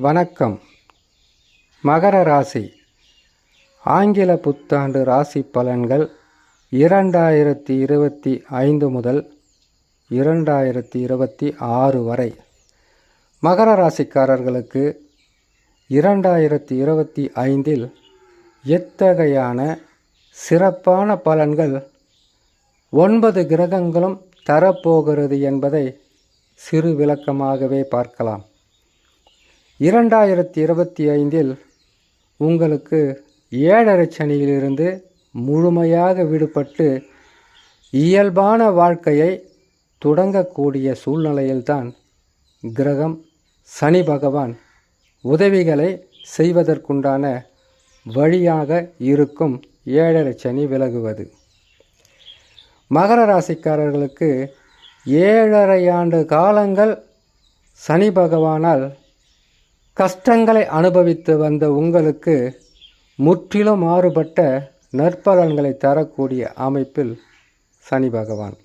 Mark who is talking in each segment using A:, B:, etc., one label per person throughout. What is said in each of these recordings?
A: வணக்கம். மகர ராசி. ஆங்கில புத்தாண்டு ராசி பலன்கள் இரண்டாயிரத்தி இருபத்தி ஐந்து முதல் இரண்டாயிரத்தி இருபத்தி ஆறு வரை. மகர ராசிக்காரர்களுக்கு இரண்டாயிரத்தி இருபத்தி ஐந்தில் எத்தகையான சிறப்பான பலன்கள் ஒன்பது கிரகங்களும் தரப்போகிறது என்பதை சிறு விளக்கமாகவே பார்க்கலாம். இரண்டாயிரத்தி இருபத்தி ஐந்தில் உங்களுக்கு ஏழரை சனியிலிருந்து முழுமையாக விடுபட்டு இயல்பான வாழ்க்கையை தொடங்கக்கூடிய சூழ்நிலையில்தான் கிரகம் சனி பகவான் உதவிகளை செய்வதற்குண்டான வழியாக இருக்கும் ஏழரை சனி விலகுவது. மகர ராசிக்காரர்களுக்கு ஏழரை ஆண்டு காலங்கள் சனி பகவானால் கஷ்டங்களை அனுபவித்து வந்த உங்களுக்கு முற்றிலும் மாறுபட்ட நற்பலன்களை தரக்கூடிய அமைப்பில் சனி பகவான்.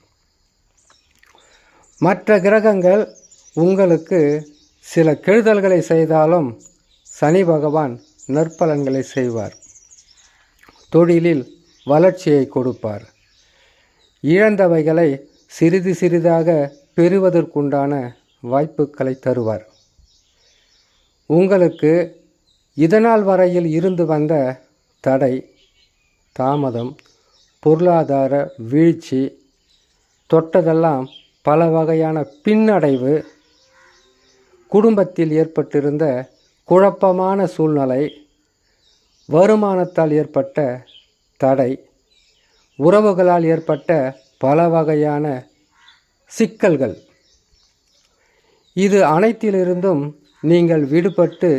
A: மற்ற கிரகங்கள் உங்களுக்கு சில கெடுதல்களை செய்தாலும் சனி பகவான் நற்பலன்களை செய்வார். தொழிலில் வளர்ச்சியை கொடுப்பார். இழந்தவைகளை சிறிது சிறிதாக பெறுவதற்குண்டான வாய்ப்புகளை தருவார். உங்களுக்கு இதனால் வரையில் இருந்து வந்த தடை தாமதம் பொருளாதார வீழ்ச்சி தொட்டதெல்லாம் பல வகையான பின்னடைவு குடும்பத்தில் ஏற்பட்டிருந்த குழப்பமான சூழ்நிலை வருமானத்தால் ஏற்பட்ட தடை உறவுகளால் ஏற்பட்ட பல வகையான சிக்கல்கள். இது அனைத்திலிருந்தும் நீங்கள் விடுபட்டு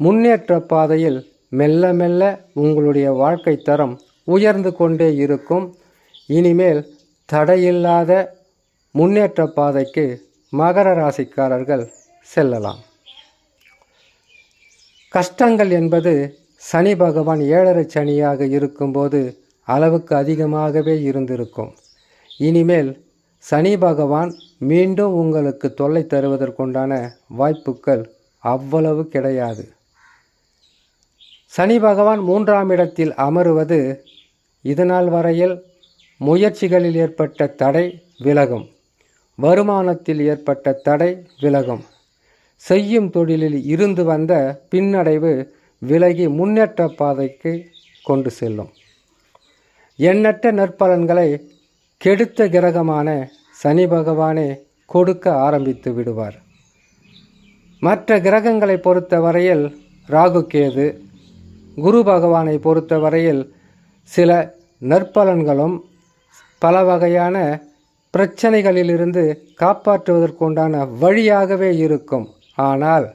A: முன்னேற்ற பாதையில் மெல்ல மெல்ல உங்களுடைய வாழ்க்கை தரம் உயர்ந்து கொண்டே இருக்கும். இனிமேல் தடையில்லாத முன்னேற்ற பாதைக்கு மகர ராசிக்காரர்கள் செல்லலாம். கஷ்டங்கள் என்பது சனி பகவான் ஏழரை சனியாக இருக்கும்போது அளவுக்கு அதிகமாகவே இருந்திருக்கும். இனிமேல் சனி பகவான் மீண்டும் உங்களுக்கு தொல்லை தருவதற்குண்டான வாய்ப்புகள் அவ்வளவு கிடையாது. சனி பகவான் மூன்றாம் இடத்தில் அமருவது இதனால் வரையில் முயற்சிகளில் ஏற்பட்ட தடை விலகும். வருமானத்தில் ஏற்பட்ட தடை விலகும். செய்யும் தொழிலில் இருந்து வந்த பின்னடைவு விலகி முன்னேற்ற பாதைக்கு கொண்டு செல்லும். எண்ணற்ற நற்பலன்களை கெடுத்த கிரகமான சனி பகவானே கொடுக்க ஆரம்பித்து விடுவார். மற்ற கிரகங்களை பொறுத்தவரையில் ராகு கேது குரு பகவானை பொறுத்தவரையில் சில நற்பலன்களும் பல வகையான பிரச்சனைகளிலிருந்து காப்பாற்றுவதற்குண்டான வழியாகவே இருக்கும். ஆனால்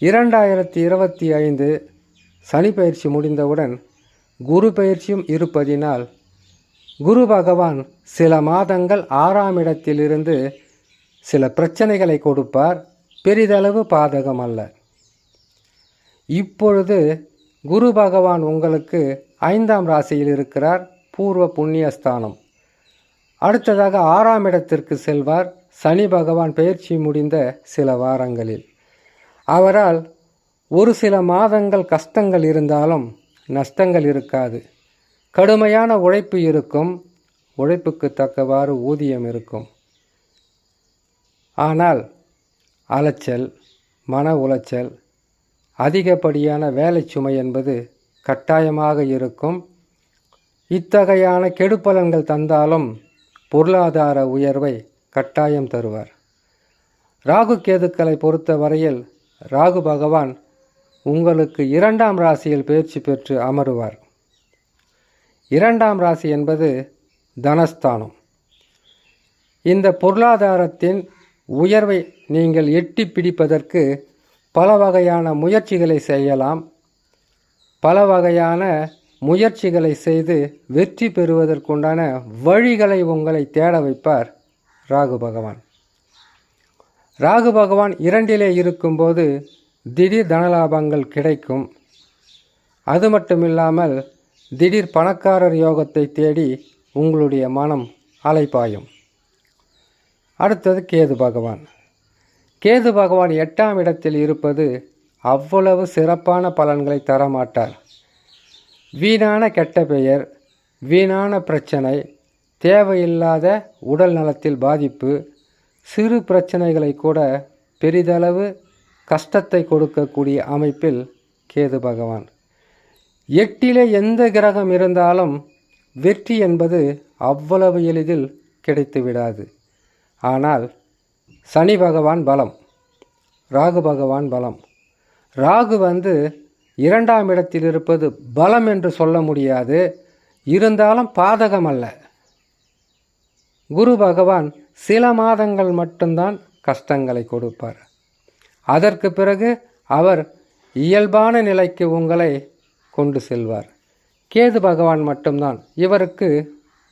A: இரண்டாயிரத்தி இருபத்தி ஐந்து சனி பயிற்சி முடிந்தவுடன் குரு பயிற்சியும் இருப்பதினால் குரு பகவான் சில மாதங்கள் ஆறாம் இடத்திலிருந்து சில பிரச்சனைகளை கொடுப்பார். பெரிதளவு பாதகம் அல்ல. இப்பொழுது குரு பகவான் உங்களுக்கு ஐந்தாம் ராசியில் இருக்கிறார் பூர்வ புண்ணியஸ்தானம். அடுத்ததாக ஆறாம் இடத்திற்கு செல்வார் சனி பகவான் பயிற்சி முடிந்த சில வாரங்களில். அவரால் ஒரு சில மாதங்கள் கஷ்டங்கள் இருந்தாலும் நஷ்டங்கள் இருக்காது. கடுமையான உழைப்பு இருக்கும் உழைப்புக்கு தக்கவாறு ஊதியம் இருக்கும். ஆனால் அலைச்சல் மன உளைச்சல் அதிகப்படியான வேலை சுமை என்பது கட்டாயமாக இருக்கும். இத்தகையான கெடுப்பலன்கள் தந்தாலும் பொருளாதார உயர்வை கட்டாயம் தருவார். ராகு கேதுக்களை பொறுத்த வரையில் ராகு பகவான் உங்களுக்கு இரண்டாம் ராசியில் பயிற்சி பெற்று அமருவார். இரண்டாம் ராசி என்பது தனஸ்தானம். இந்த பொருளாதாரத்தின் உயர்வை நீங்கள் எட்டி பிடிப்பதற்கு பல வகையான முயற்சிகளை செய்யலாம். பல வகையான முயற்சிகளை செய்து வெற்றி பெறுவதற்குண்டான வழிகளை உங்களை தேட வைப்பார் ராகு பகவான். ராகு பகவான் இரண்டிலே இருக்கும்போது திடீர் தனலாபங்கள் கிடைக்கும். அது மட்டுமில்லாமல் திடீர் பணக்காரர் யோகத்தை தேடி உங்களுடைய மனம் அலைப்பாயும் அடுத்தது கேது பகவான். கேது பகவான் எட்டாம் இடத்தில் இருப்பது அவ்வளவு சிறப்பான பலன்களை தரமாட்டார். வீணான கெட்ட பெயர் வீணான பிரச்சனை தேவையில்லாத உடல் நலத்தில் பாதிப்பு சிறு பிரச்சனைகளை கூட பெரிதளவு கஷ்டத்தை கொடுக்கக்கூடிய அமைப்பில் கேது பகவான். எட்டிலே எந்த கிரகம் இருந்தாலும் வெற்றி என்பது அவ்வளவு எளிதில் கிடைத்து விடாது ஆனால் சனி பகவான் பலம் ராகு பகவான் பலம். ராகு வந்து இரண்டாம் இடத்தில் இருப்பது பலம் என்று சொல்ல முடியாது. இருந்தாலும் பாதகம் அல்ல. குரு பகவான் சில மாதங்கள் மட்டும்தான் கஷ்டங்களை கொடுப்பார். அதற்கு பிறகு அவர் இயல்பான நிலைக்கு உங்களை கொண்டு செல்வார். கேது பகவான் மட்டும்தான். இவருக்கு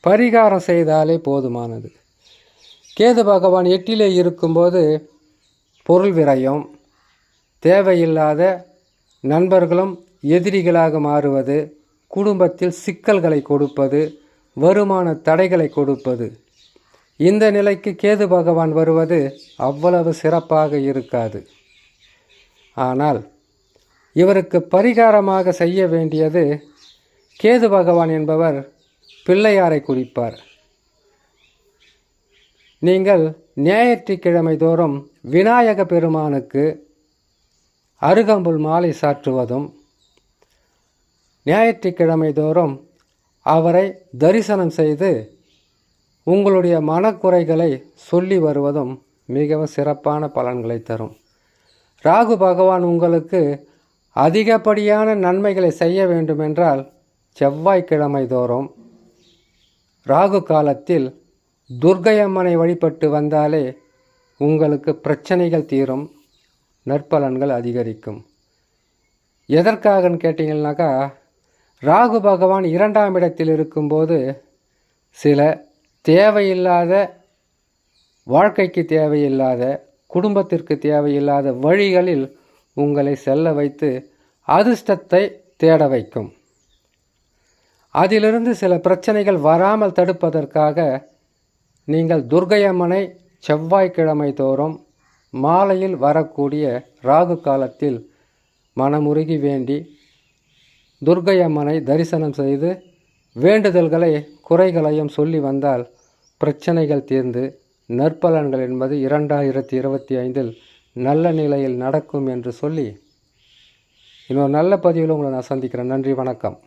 A: பரிகாரம் செய்தாலே போதுமானது. கேது பகவான் எட்டிலே இருக்கும்போது பொருள் விரயம். தேவையில்லாத நண்பர்களும் எதிரிகளாக மாறுவது குடும்பத்தில் சிக்கல்களை கொடுப்பது வருமான தடைகளை கொடுப்பது. இந்த நிலைக்கு கேது பகவான் வருவது அவ்வளவு சிறப்பாக இருக்காது. ஆனால் இவருக்கு பரிகாரமாக செய்ய வேண்டியது கேது பகவான் என்பவர் பிள்ளையாரை குறிப்பார் நீங்கள் ஞாயிற்றுக்கிழமை தோறும் விநாயக பெருமானுக்கு அருகம்புல் மாலை சாற்றுவதும் ஞாயிற்றுக்கிழமை தோறும் அவரை தரிசனம் செய்து உங்களுடைய மனக்குறைகளை சொல்லி வருவதும் மிகவும் சிறப்பான பலன்களை தரும். ராகு பகவான் உங்களுக்கு அதிகப்படியான நன்மைகளை செய்ய வேண்டுமென்றால் செவ்வாய்க்கிழமை தோறும் ராகு காலத்தில் துர்க்கையம்மனை வழிபட்டு வந்தாலே உங்களுக்கு பிரச்சனைகள் தீரும் நற்பலன்கள் அதிகரிக்கும். எதற்காகன்னு கேட்டிங்கன்னாக்கா ராகு பகவான் இரண்டாம் இடத்தில் இருக்கும்போது சில தேவையில்லாத வாழ்க்கைக்கு தேவையில்லாத குடும்பத்திற்கு தேவையில்லாத வழிகளில் உங்களை செல்ல வைத்து அதிர்ஷ்டத்தை தேட வைக்கும். அதிலிருந்து சில பிரச்சனைகள் வராமல் தடுப்பதற்காக நீங்கள் துர்கையம்மனை செவ்வாய்க்கிழமை தோறும் மாலையில் வரக்கூடிய ராகு காலத்தில் மனமுருகி வேண்டி துர்கையம்மனை தரிசனம் செய்து வேண்டுதல்களை குறைகளையும் சொல்லி வந்தால் பிரச்சனைகள் தீர்ந்து நற்பலன்கள் என்பது இரண்டாயிரத்தி இருபத்தி ஐந்தில் நல்ல நிலையில் நடக்கும் என்று சொல்லி இன்னொரு நல்ல பதிவில் உங்களை நான் சந்திக்கிறேன். நன்றி வணக்கம்.